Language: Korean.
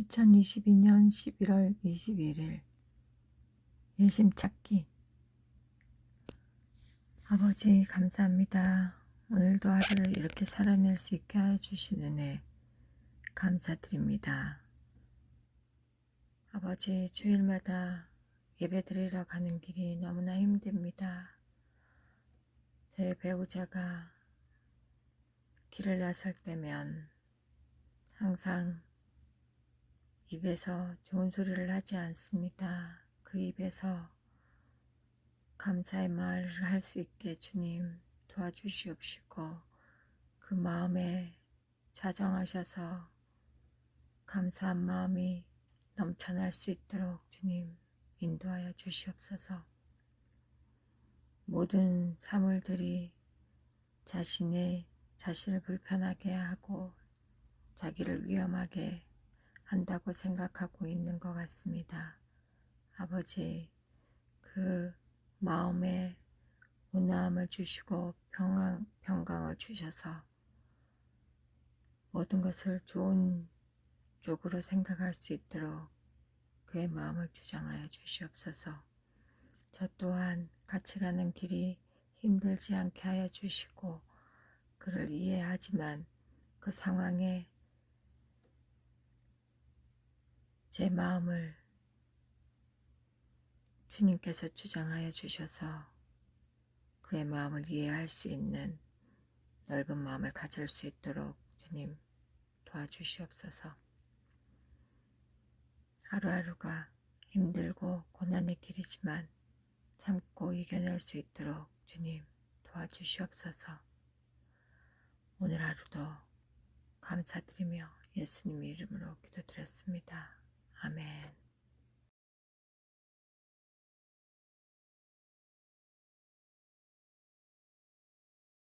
2022년 11월 21일 예심 찾기 아버지 감사합니다. 오늘도 하루를 이렇게 살아낼 수 있게 해주신 은혜 감사드립니다. 아버지 주일마다 예배드리러 가는 길이 너무나 힘듭니다. 제 배우자가 길을 나설 때면 항상 입에서 좋은 소리를 하지 않습니다. 그 입에서 감사의 말을 할 수 있게 주님 도와주시옵시고 그 마음에 자정하셔서 감사한 마음이 넘쳐날 수 있도록 주님 인도하여 주시옵소서. 모든 사물들이 자신의 자신을 불편하게 하고 자기를 위험하게 한다고 생각하고 있는 것 같습니다. 아버지, 그 마음에 온화함을 주시고 평강, 평강을 주셔서 모든 것을 좋은 쪽으로 생각할 수 있도록 그의 마음을 주장하여 주시옵소서. 저 또한 같이 가는 길이 힘들지 않게 하여 주시고 그를 이해하지만 그 상황에 제 마음을 주님께서 주장하여 주셔서 그의 마음을 이해할 수 있는 넓은 마음을 가질 수 있도록 주님 도와주시옵소서. 하루하루가 힘들고 고난의 길이지만 참고 이겨낼 수 있도록 주님 도와주시옵소서. 오늘 하루도 감사드리며 예수님의 이름으로 기도드렸습니다. 아멘.